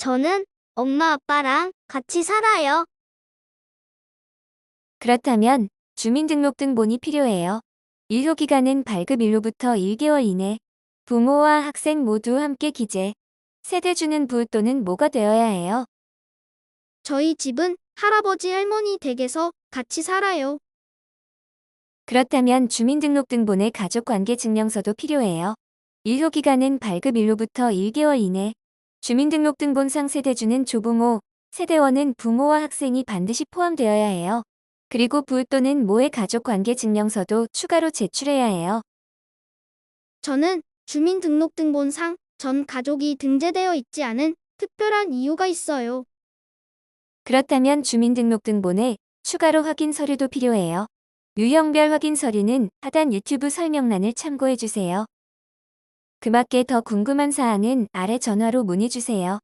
저는 엄마 아빠랑 같이 살아요. 그렇다면 주민등록등본이 필요해요. 일효기간은 발급일로부터 1개월 이내 부모와 학생 모두 함께 기재. 세대주는 부 또는 모가 되어야 해요. 저희 집은 할아버지 할머니 댁에서 같이 살아요. 그렇다면 주민등록등본의 가족관계증명서도 필요해요. 일효기간은 발급일로부터 1개월 이내 주민등록등본 상 세대주는 조부모, 세대원은 부모와 학생이 반드시 포함되어야 해요. 그리고 부 또는 모의 가족관계 증명서도 추가로 제출해야 해요. 저는 주민등록등본상 전 가족이 등재되어 있지 않은 특별한 이유가 있어요. 그렇다면 주민등록등본에 추가로 확인 서류도 필요해요. 유형별 확인 서류는 하단 유튜브 설명란을 참고해 주세요. 그 밖에 더 궁금한 사항은 아래 전화로 문의 주세요.